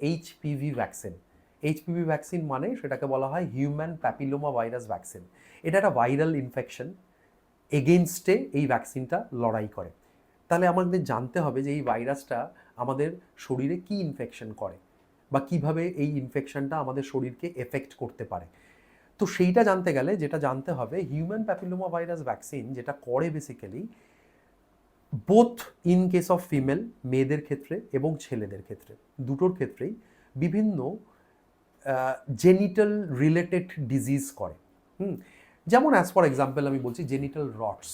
HPV vaccine HPV vaccine মানে সেটাকে বলা হয় হিউম্যান প্যাপিলোমা ভাইরাস ভ্যাকসিন এটা একটা ভাইরাল ইনফেকশন এগেনস্টে এই ভ্যাকসিনটা লড়াই করে। তাহলে আমাদের জানতে হবে যে এই ভাইরাসটা আমাদের শরীরে কি ইনফেকশন করে বা কীভাবে এই ইনফেকশনটা আমাদের শরীরকে এফেক্ট করতে পারে। তো সেইটা জানতে গেলে যেটা জানতে হবে হিউম্যান প্যাপিলোমা ভাইরাস ভ্যাকসিন যেটা করে basically both in case of female মেয়েদের ক্ষেত্রে এবং ছেলেদের ক্ষেত্রে। দুটোর ক্ষেত্রেই বিভিন্ন জেনিটাল রিলেটেড ডিজিজ করে। হুম? যেমন অ্যাজ ফর এক্সাম্পল আমি বলছি জেনিটাল রটস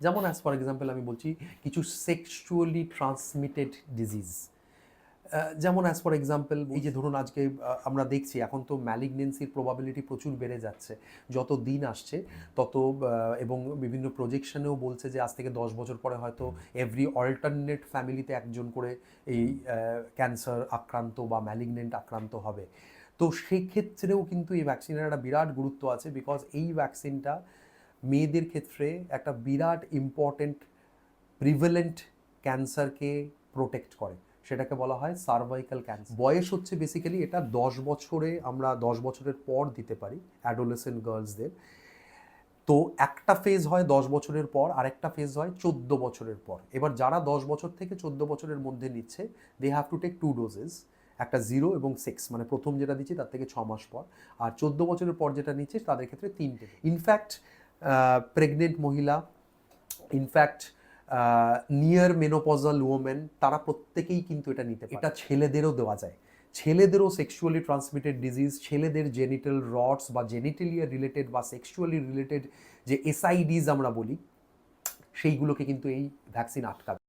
যেমন অ্যাজ ফর এক্সাম্পল আমি বলছি কিছু সেক্সুয়ালি ট্রান্সমিটেড ডিজিজ যেমন অ্যাজ ফর এক্সাম্পল এই যে ধরুন আজকে আমরা দেখছি এখন তো ম্যালিগনেন্সির প্রবাবিলিটি প্রচুর বেড়ে যাচ্ছে। যত দিন আসছে তত এবং বিভিন্ন প্রজেকশনেও বলছে যে আজ থেকে দশ বছর পরে হয়তো এভরি অল্টারনেট ফ্যামিলিতে একজন করে এই ক্যান্সার আক্রান্ত বা ম্যালিগনেন্ট আক্রান্ত হবে। তো সেক্ষেত্রেও কিন্তু এই ভ্যাকসিনের একটা বিরাট গুরুত্ব আছে বিকজ এই ভ্যাকসিনটা মেয়েদের ক্ষেত্রে একটা বিরাট ইম্পর্টেন্ট প্রিভেলেন্ট ক্যান্সারকে প্রোটেক্ট করে। সেটাকে বলা হয় সার্ভাইকাল ক্যান্সার বয়স হচ্ছে বেসিক্যালি এটা দশ বছরে আমরা দশ বছরের পর দিতে পারি অ্যাডোলেসেন্ট গার্লসদের তো একটা ফেজ হয় দশ বছরের পর, আরেকটা ফেজ হয় চোদ্দ বছরের পর। এবার যারা দশ বছর থেকে চোদ্দ বছরের মধ্যে নিচ্ছে they have to take two doses একটা জিরো এবং সিক্স মানে প্রথম যেটা দিচ্ছি তার থেকে ছ মাস পর। আর চোদ্দ বছরের পর যেটা নিচ্ছে তাদের ক্ষেত্রে তিনটে। ইনফ্যাক্ট প্রেগনেন্ট মহিলা in fact near menopausal women তারা প্রত্যেকেই কিন্তু এটা নিতে পারে। এটা ছেলেদেরও দেওয়া যায়। ছেলেদেরও সেক্সুয়ালি ট্রান্সমিটেড ডিজিজ ছেলেদের জেনিটাল রডস বা জেনিটেলিয়া রিলেটেড বা সেক্সুয়ালি রিলেটেড যে এসআইডিজ আমরা বলি, সেইগুলোকে কিন্তু এই ভ্যাকসিন আটকাবে।